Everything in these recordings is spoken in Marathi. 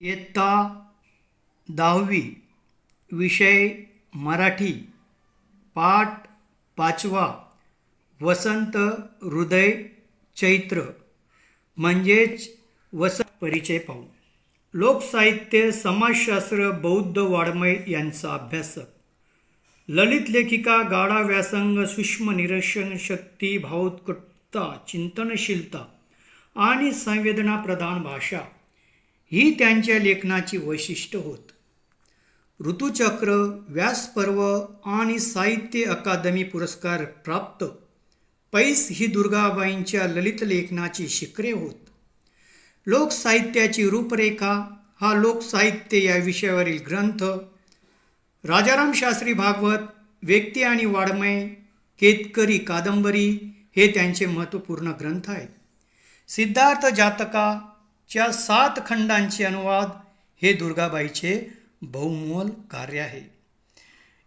इयत्ता दहावी विषय मराठी पाठ पाचवा वसंत हृदय चैत्र. म्हणजेच वस परिचय पाहू. लोकसाहित्य समाजशास्त्र बौद्ध वाडमय यांचा अभ्यासक ललित लेखिका गाढा व्यासंग सूक्ष्म निरीक्षण शक्ती भावोत्कटता चिंतनशीलता आणि संवेदनाप्रधान भाषा. ही त्यांच्या लेखनाची वैशिष्ट्य होत. ऋतुचक्र व्यासपर्व आणि साहित्य अकादमी पुरस्कार प्राप्त पैस ही दुर्गाबाईंच्या ललित लेखनाची शिखरे होत. लोकसाहित्याची रूपरेखा हा लोकसाहित्य या विषयावरील ग्रंथ राजाराम शास्त्री भागवत व्यक्ती आणि वाडमय केतकरी कादंबरी हे त्यांचे महत्त्वपूर्ण ग्रंथ आहेत. सिद्धार्थ जातका च्या सात खंडांचे अनुवाद हे दुर्गाबाईचे बहुमोल कार्य आहे.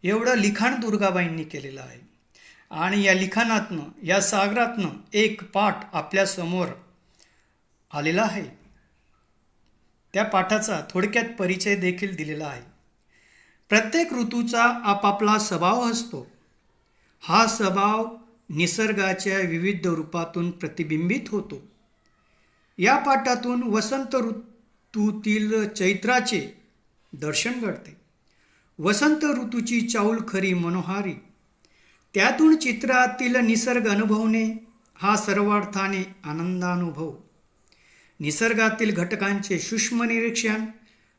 एवढं लिखाण दुर्गाबाईंनी केलेलं आहे. आणि या लिखाणातनं या सागरातनं एक पाठ आपल्यासमोर आलेला आहे. त्या पाठाचा थोडक्यात परिचय देखील दिलेला आहे. प्रत्येक ऋतूचा आपापला स्वभाव असतो. हा स्वभाव निसर्गाच्या विविध रूपातून प्रतिबिंबित होतो. या पाठातून वसंत ऋतूतील चैत्राचे दर्शन घडते. वसंत ऋतूची चाऊल खरी मनोहारी. त्यातून चित्रातील निसर्ग अनुभवणे हा सर्वार्थाने आनंदानुभव. निसर्गातील घटकांचे सूक्ष्म निरीक्षण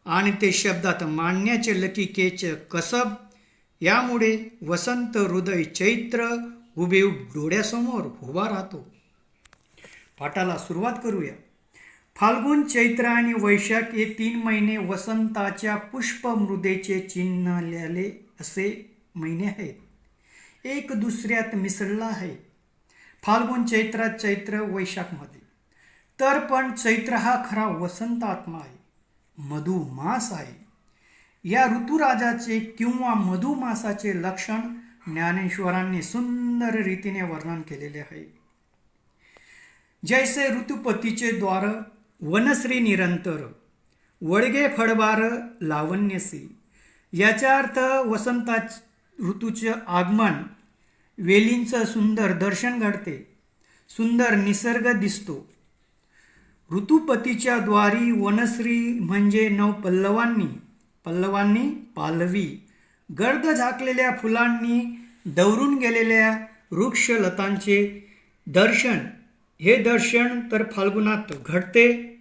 आणि ते शब्दात मांडण्याचे लकिकेचे कसब यामुळे वसंत हृदय चैत्र उभे डोळ्यासमोर उभा राहतो. पाठाला सुरुवात करूया. फाल्गुन चैत्र आणि वैशाख हे तीन महिने वसंताच्या पुष्पमृदेचे चिन्हलेले असे महिने आहेत. एक दुसऱ्यात मिसळला आहे. फाल्गुन चैत्रात चैत्र वैशाखमध्ये. तर पण चैत्र हा खरा वसंत आत्मा आहे मधुमास आहे. या ऋतुराजाचे किंवा मधुमासाचे लक्षण ज्ञानेश्वरांनी सुंदर रीतीने वर्णन केलेले आहे. जैसे ऋतुपतीचे द्वार वनश्री निरंतर वडगे फळबार लावण्यसी. याचा अर्थ वसंता ऋतूचं आगमन वेलींचं सुंदर दर्शन घडते सुंदर निसर्ग दिसतो. ऋतुपतीच्या द्वारी वनश्री म्हणजे नव पल्लवांनी पल्लवांनी पालवी. गर्द झाकलेल्या फुलांनी दौरून गेलेल्या वृक्षलतांचे दर्शन हे दर्शन तर फाल्गुनात घडते.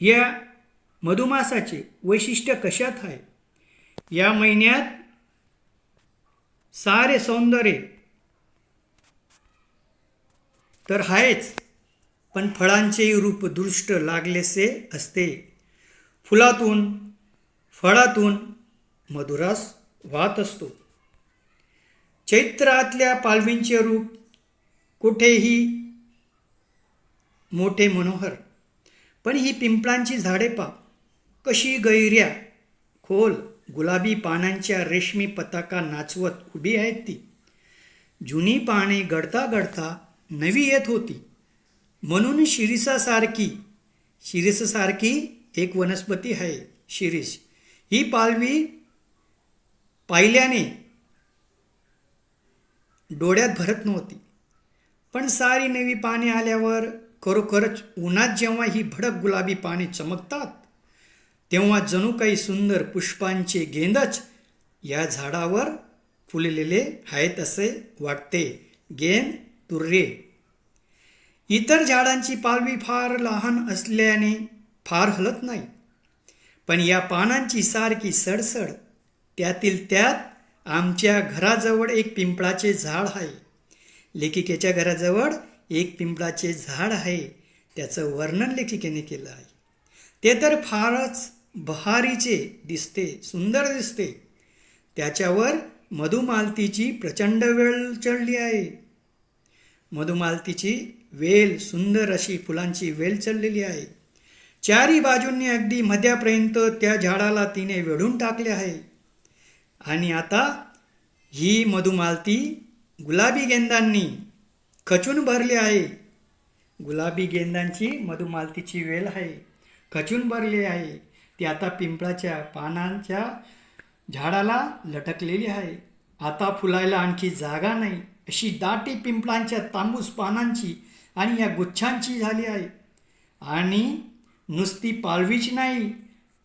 या मधुमासाचे वैशिष्ट्य कशात आहे? या महिन्यात सारे सौंदर्य तर आहेच पण फळांचेही रूप दृष्ट लागलेसे असते. फुलातून फळातून मधुरास वाहत असतो. चैत्रातल्या पालवींचे रूप कुठेही मोठे मनोहर. पण ही पिंपळांची झाडे पा कशी गैर्या. खोल गुलाबी पानांच्या रेशमी पताका नाचवत उभी आहेत ती. जुनी पाने गडता गडता नवी येत होती. म्हणून शिरीसासारखी शिरीससारखी एक वनस्पती आहे शिरीष. ही पालवी पाहिल्याने डोळ्यात भरत नव्हती. पण सारी नवी पाने आल्यावर खरोखरच उन्हात जेव्हा ही भडक गुलाबी पाने चमकतात तेव्हा जणू काही सुंदर पुष्पांचे गेंदच या झाडावर फुललेले आहेत असे वाटते. गेंद तुर्रे. इतर झाडांची पालवी फार लहान असल्याने फार हलत नाही. पण या पानांची सारखी सडसड त्यातील त्यात आमच्या घराजवळ एक पिंपळाचे झाड आहे. लेखिकेच्या घराजवळ एक पिंपळाचे झाड आहे त्याचं वर्णन लेखिकेने केलं आहे. ते तर फारच बहारीचे दिसते सुंदर दिसते. त्याच्यावर मधुमालतीची प्रचंड वेळ चढली आहे. मधुमालतीची वेल सुंदर अशी फुलांची वेल चढलेली आहे. चारी बाजूंनी अगदी मध्यापर्यंत त्या झाडाला तिने वेढून टाकले आहे. आणि आता ही मधुमालती गुलाबी गेंदांनी खचून भरली आहे. गुलाबी गेंदांची मधुमालतीची वेल आहे. खचून भरली आहे. ती आता पिंपळाच्या पानांच्या झाडाला लटकलेली आहे. आता फुलायला आणखी जागा नाही. अशी दाटी पिंपळांच्या तांबूस पानांची आणि या गुच्छांची झाली आहे. आणि नुसती पालवीच नाही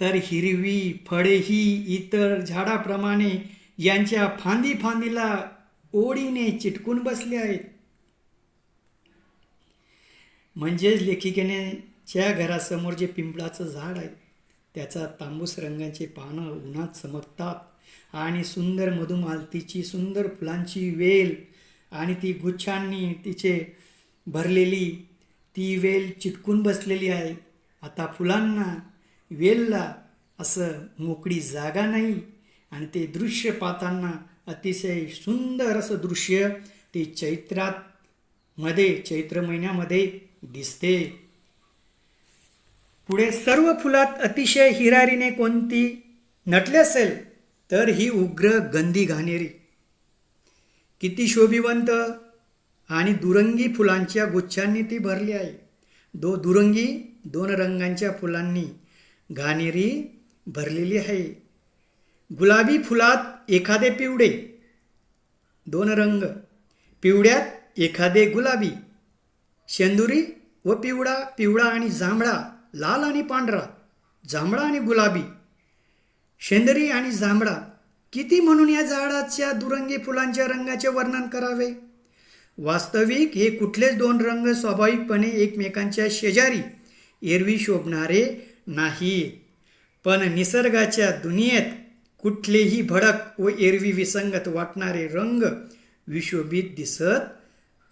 तर हिरवी फळेही इतर झाडाप्रमाणे यांच्या फांदी फांदीला ओढीने चिटकून बसले आहेत. म्हणजेच लेखिकेनेच्या घरासमोर जे पिंपळाचं झाड आहे त्याचा तांबूस रंगाचे पानं उन्हात चमकतात. आणि सुंदर मधुमालतीची सुंदर फुलांची वेल आणि ती गुच्छांनी तिचे भरलेली ती वेल चिटकून बसलेली आहे. आता फुलांना वेलला असं मोकळी जागा नाही आणि ते दृश्य पाहताना अतिशय सुंदर असं दृश्य ते चैत्रात मध्ये चैत्र महिन्यामध्ये दिसते. पुढे सर्व फुलात अतिशय हिरारीने कोणती नटले असेल तर ही उग्र गंधी घाणेरी. किती शोभिवंत आणि दुरंगी फुलांच्या गुच्छांनी ती भरली आहे. दो दुरंगी दोन रंगांच्या फुलांनी घाणेरी भरलेली आहे. गुलाबी फुलात एखादे पिवळे दोन रंग पिवळ्यात एखादे गुलाबी शेंदुरी व पिवळा पिवळा आणि जांभळा लाल आणि पांढरा जांभळा आणि गुलाबी. शेंदरी आणि जांभळा किती म्हणून या झाडाच्या दुरंगी फुलांच्या रंगाचे वर्णन करावे? वास्तविक हे कुठलेच दोन रंग स्वाभाविकपणे एकमेकांच्या शेजारी एरवी शोभणारे नाही पण निसर्गाच्या दुनियेत कुठलेही भडक व एरवी विसंगत वाटणारे रंग विशोभित दिसत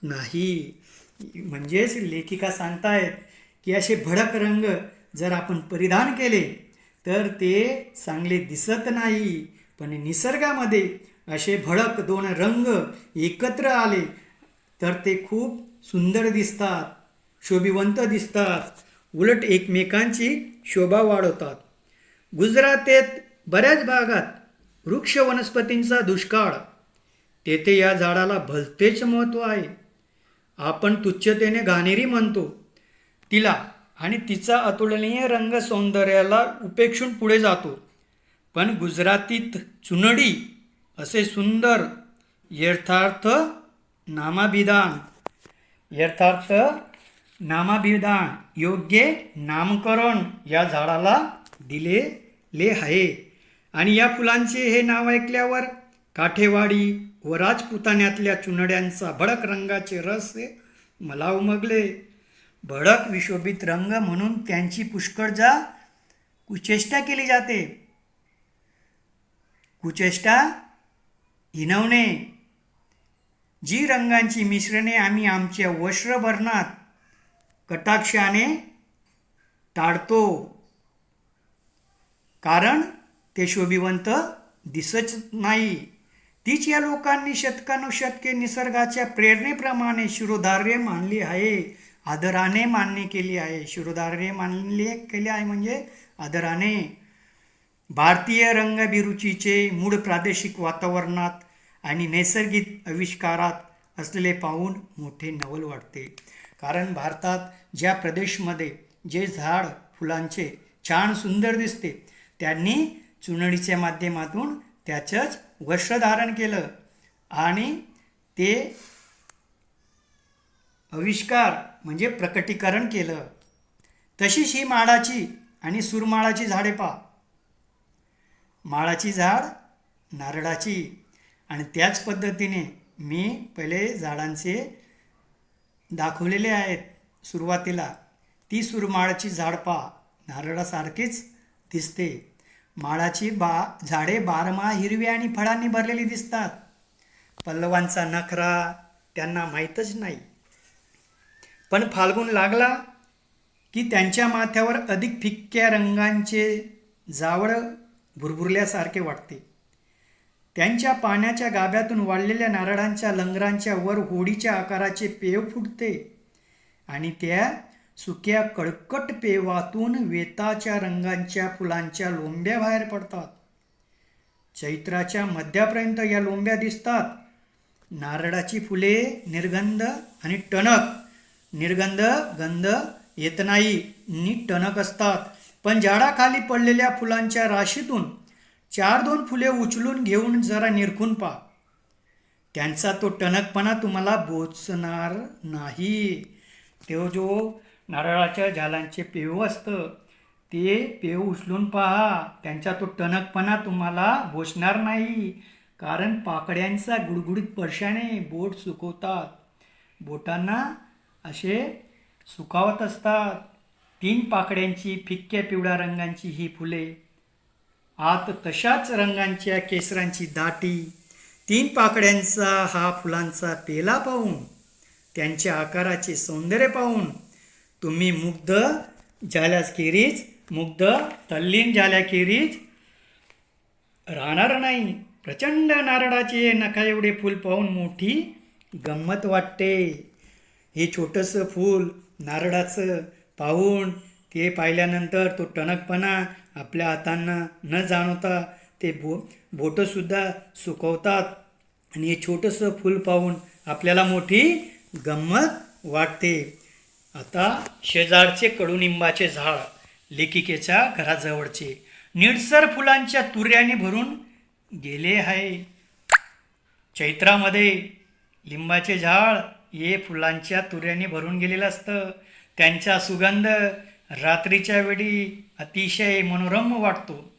नाही म्हणजेच लेखिका सांगतायत की असे भडक रंग जर आपण परिधान केले तर ते चांगले दिसत नाही. पण निसर्गामध्ये असे भडक दोन रंग एकत्र आले तर ते खूप सुंदर दिसतात शोभिवंत दिसतात उलट एकमेकांची शोभा वाढवतात. गुजरातेत बऱ्याच भागात वृक्ष वनस्पतींचा दुष्काळ. तेथे या झाडाला भलतेच महत्त्व आहे. आपण तुच्छतेने घाणेरी म्हणतो. तिला आणि तिचा अतुलनीय रंग सौंदर्याला उपेक्षून पुढे जातो. पण गुजरातीत चुनडी असे सुंदर यथार्थ नामाभिधान. यथार्थ नामाभिधान योग्य नामकरण या झाडाला दिलेले आहे. आणि या फुलांचे हे नाव ऐकल्यावर काठेवाडी व राजपुतान्यातल्या चुनड्यांचा भडक रंगाचे रस मला उमगले. भडक विशोभित रंग म्हणून त्यांची पुष्कळ जा कुचेष्टा केली जाते. कुचेष्टा हिनवणे. जी रंगांची मिश्रणे आम्ही आमच्या वस्त्रभरणात कटाक्षाने टाळतो. कारण ते शोभिवंत दिसत नाही. तीच या लोकांनी शतकानुशतके निसर्गाच्या प्रेरणेप्रमाणे शिरोधार्य मानली आहे. आदराने मान्य केली आहे. शिरोधार्य मानले केले आहे म्हणजे आदराने. भारतीय रंगबिरुचीचे मूळ प्रादेशिक वातावरणात आणि नैसर्गिक आविष्कारात असलेले पाहून मोठे नवल वाटते. कारण भारतात ज्या प्रदेशमध्ये जे झाड फुलांचे छान सुंदर दिसते त्यांनी चुनडीच्या माध्यमातून त्याचंच वस्त्र धारण केलं आणि ते आविष्कार म्हणजे प्रकटीकरण केलं. तशीच ही माडाची आणि सुरमाळाची झाडे पहा. माळाची झाड नारळाची. आणि त्याच पद्धतीने मी पहिले झाडांचे दाखवलेले आहेत सुरुवातीला. ती सुरमाळाची झाड पहा. नारळासारखीच दिसते. माळाची बा झाडे बारमा हिरवी आणि फळांनी भरलेली दिसतात. पल्लवांचा नखरा त्यांना माहीतच नाही. पण फाल्गुन लागला की त्यांच्या माथ्यावर अधिक फिक्क्या रंगांचे जावळ भुरभुरल्यासारखे वाटते. त्यांच्या पाण्याच्या गाभ्यातून वाढलेल्या नारळांच्या लंगरांच्या वर होडीच्या आकाराचे पेव फुटते आणि त्या सुक्या कडकट पेवातून वेताच्या रंगांच्या फुलांच्या लोंब्या बाहेर पडतात. चैत्राच्या मध्यापर्यंत या लोंब्या दिसतात. नारळाची फुले निर्गंध आणि टणक. निर्गंध गंध येत नाही नी टणक असतात. पण झाडाखाली पडलेल्या फुलांच्या राशीतून चार दोन फुले उचलून घेऊन जरा निरखून पहा. त्यांचा तो टणकपणा तुम्हाला बोचणार नाही. तो जो नारळाच्या झाडांचे पेव असतं. ते पेव उचलून पहा. त्यांचा तो टणकपणा तुम्हाला बोसणार नाही. कारण पाकड्यांचा गुडगुडीत स्पर्शाने बोट सुकवतात. बोटांना असे सुकावत असतात. तीन पाकड्यांची फिक्क्या पिवळ्या रंगांची ही फुले. आत तशाच रंगांच्या केसरांची दाटी. तीन पाकड्यांचा हा फुलांचा पेला पाहून त्यांच्या आकाराचे सौंदर्य पाहून तुम्ही मुग्ध झाल्याखेरीज मुग्ध तल्लीन झाल्याखेरीज राहणार नाही. प्रचंड नारळाचे नखा एवढे फूल पाहून मोठी गंमत वाटते. हे छोटंसं फूल नारळाचं पाहून ते पाहिल्यानंतर तो टणकपणा आपल्या हातांना न जाणवता ते बो बोटंसुद्धा सुकवतात. आणि हे छोटंसं फूल पाहून आपल्याला मोठी गंमत वाटते. आता शेजारचे कडुनिंबाचे झाड लेखिकेच्या घराजवळचे. निडसर फुलांच्या तुऱ्याने भरून गेले आहे. चैत्रामध्ये लिंबाचे झाड हे फुलांच्या तुऱ्याने भरून गेलेलं असतं. त्यांचा सुगंध रात्रीच्या वेळी अतिशय मनोरम वाटतो.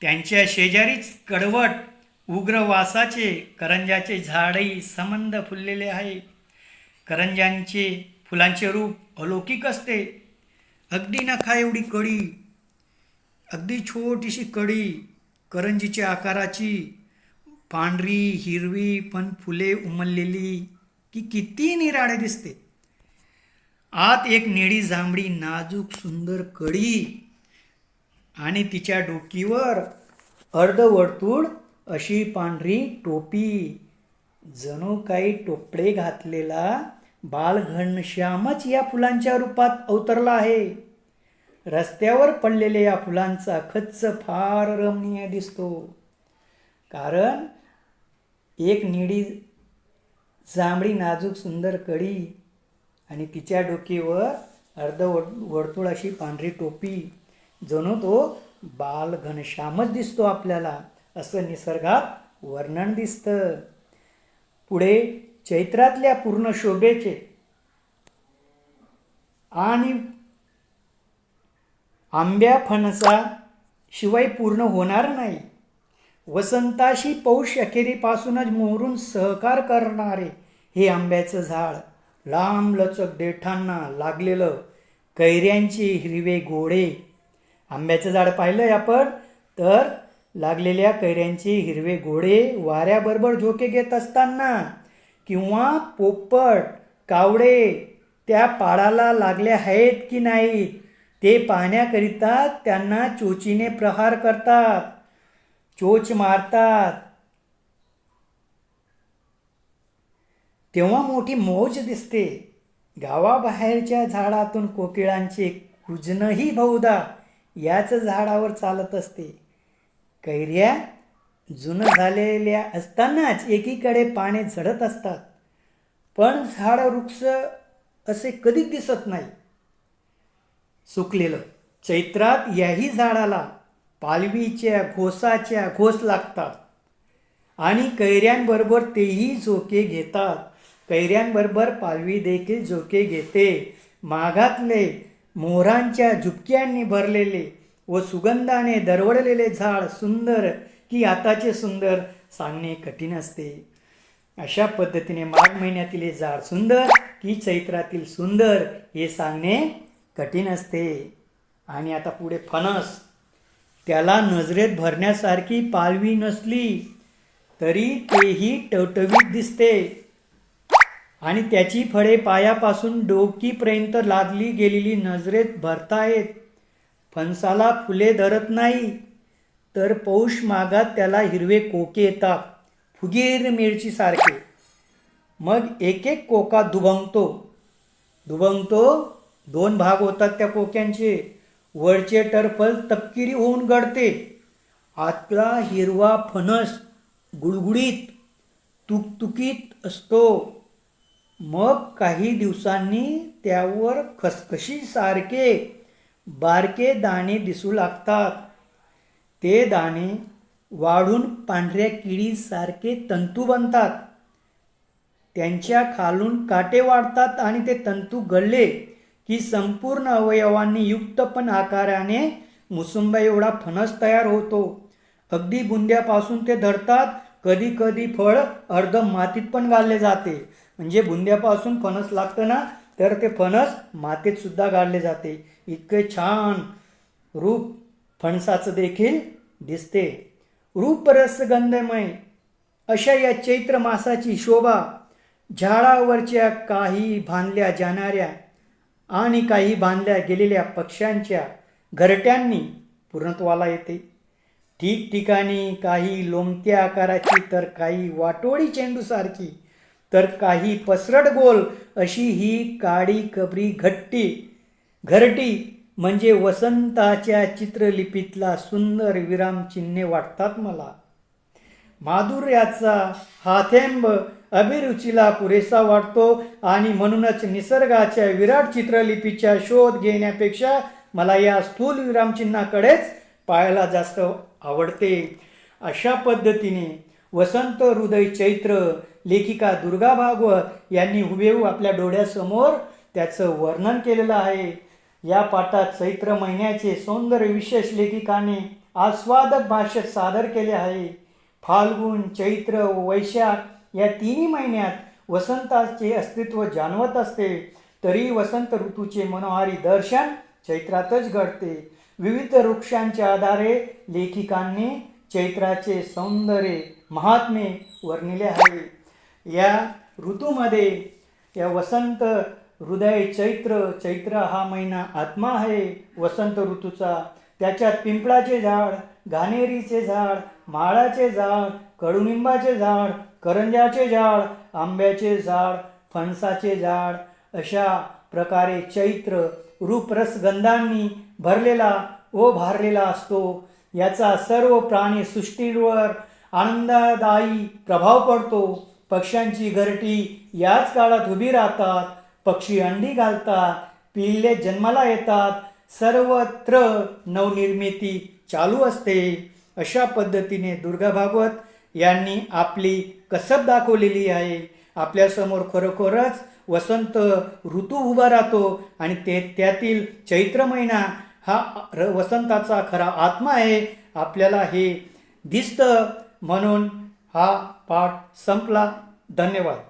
त्यांच्या शेजारीच कडवट उग्र वासाचे करंजाचे झाडही संबंध फुललेले आहे. करंजांचे फुलांचे रूप अलौकिक असते. अगदी नखा एवढी कडी अगदी छोटीशी कडी करंजीच्या आकाराची पांढरी हिरवी पण फुले उमललेली की किती निराळे दिसते. आत एक निळी जांभळी नाजूक सुंदर कडी आणि तिच्या डोकीवर अर्धवर्तुळ अशी पांढरी टोपी. जणू काही टोपडे घातलेला बाल घनश्यामच या फुलांच्या रूपात अवतरला आहे. रस्त्यावर पडलेल्या या फुलांचा खच्च फार रमणीय दिसतो. कारण एक निळी जांभळी नाजूक सुंदर कडी आणि तिच्या डोकीवर अर्ध वर्तुळ अशी पांढरी टोपी. जणू तो बाल घनश्यामच दिसतो आपल्याला असं निसर्गात वर्णन दिसतं. पुढे चैत्रातल्या पूर्ण शोभेचे आणि आंब्या फणसा शिवाय पूर्ण होणार नाही. वसंताशी पौष अखेरीपासूनच मोहरून सहकार करणारे हे आंब्याचं झाड लांब लचक देठांना लागलेलं कैऱ्यांचे हिरवे गोडे आंब्याचं झाड पाहिलं आपण? तर लागलेल्या कैऱ्यांचे हिरवे गोडे वाऱ्याबरोबर झोके घेत असताना किंवा पोपट कावडे त्या पाडाला लागले आहेत की नाहीत ते पाहण्याकरिता त्यांना चोचीने प्रहार करतात. चोच मारतात. तेव्हा मोठी मौज दिसते. गावाबाहेरच्या झाडातून कोकिळांचे कुजनही बहुधा याच झाडावर चालत असते. कैऱ्या जुनं झालेल्या असतानाच एकीकडे पाने झडत असतात. पण झाड वृक्ष असे कधीच दिसत नाही. सुकलेलं. चैत्रात याही झाडाला पालवीच्या घोसाच्या घोस लागतात. आणि कैऱ्यांबरोबर तेही झोके घेतात. कैऱ्यांबरोबर पालवी देखील झोके घेते. माघातले मोहरांच्या झुपक्यांनी भरलेले व सुगंधाने दरवडलेले झाड सुंदर की आताचे सुंदर सांगणे कठीण असते. अशा पद्धतीने माघ महिन्यातील हे झाड सुंदर की चैत्रातील सुंदर हे सांगणे कठीण असते. आणि आता पुढे फणस. त्याला नजरेत भरण्यासारखी पालवी नसली तरी तेही टवटवीत दिसते. आणि त्याची फळे पायापासून डोकीपर्यंत लादली गेलेली नजरेत भरतायत. फणसाला फुले धरत नाही. तर पौष मागात त्याला हिरवे कोके येतात. फुगीर मिरचीसारखे मग एक एक कोका दुभंगतो. दुभंगतो दोन भाग होतात त्या कोक्यांचे. वरचे टरफल तपकिरी होऊन गळते. आतला हिरवा फणस गुळगुळीत तुकतुकीत असतो. मग काही दिवसांनी त्यावर खसखशीसारखे बारके दाणे दिसू लागतात. ते दाणे वाढून पांढऱ्या किडीसारखे तंतू बनतात. त्यांच्या खालून काटे वाढतात आणि ते तंतू गळले की संपूर्ण अवयवांनी युक्त पण आकाराने मुसुंबा एवढा फणस तयार होतो. अगदी बुंद्यापासून ते धरतात. कधी कधी फळ अर्ध मातीत पण गाळले जाते. म्हणजे बुंद्यापासून फणस लागतं ना तर ते फणस मातीत सुद्धा गाळले जाते. इतके छान रूप फणसाचं देखील दिसते. रूपरस गंधमय अशा या चैत्र मासाची शोभा झाडावरच्या काही बांधल्या जाणाऱ्या आणि काही बांधल्या गेलेल्या पक्ष्यांच्या घरट्यांनी पूर्णत्वाला येते. ठिकठिकाणी काही लोमत्या आकाराची तर काही वाटोळी चेंडूसारखी तर काही पसरट गोल अशी ही काळी कबरी घट्टी घरटी म्हणजे वसंताच्या चित्रलिपीतला सुंदर विरामचिन्हे वाटतात मला. माधुर्याचा हा थेंब अभिरुचीला पुरेसा वाटतो आणि म्हणूनच निसर्गाच्या विराट चित्रलिपीच्या शोध घेण्यापेक्षा मला या स्थूल विरामचिन्हाकडेच पाहायला जास्त आवडते. अशा पद्धतीने वसंत हृदय चैत्र लेखिका दुर्गा भागवत यांनी हुबेहू आपल्या डोळ्यासमोर त्याचं वर्णन केलेलं आहे. या पाठात चैत्र महिन्याचे सौंदर्य विशेष लेखिकाने आस्वादक भाषेत सादर केले आहे. फाल्गुन चैत्र व वैशाख या तिन्ही महिन्यात वसंताचे अस्तित्व जाणवत असते. तरी वसंत ऋतूचे मनोहारी दर्शन चैत्रातच घडते. विविध वृक्षांच्या आधारे लेखिकांनी चैत्राचे सौंदर्य महात्मे वर्णिले आहे. या ऋतूमध्ये या वसंत हृदय चैत्र चैत्र हा महिना आत्मा आहे वसंत ऋतूचा. त्याच्यात पिंपळाचे झाड घाणेरीचे झाड माळाचे झाड कडुनिंबाचे झाड करंजाचे झाड आंब्याचे झाड फणसाचे झाड अशा प्रकारे चैत्र रूपरसगंधांनी भरलेला व भारलेला असतो. याचा सर्व प्राणी सृष्टीवर आनंददायी प्रभाव पडतो. पक्ष्यांची घरटी याच काळात उभी राहतात. पक्षी अंडी घालतात पिल्ले जन्माला येतात सर्वत्र नवनिर्मिती चालू असते. अशा पद्धतीने दुर्गा भागवत यांनी आपली कसब दाखवलेली आहे. आपल्यासमोर खरोखरच वसंत ऋतू उभा राहतो आणि ते त्यातील चैत्र महिना हा र वसंताचा खरा आत्मा आहे. आपल्याला हे दिसतं म्हणून हा पाठ संपला. धन्यवाद.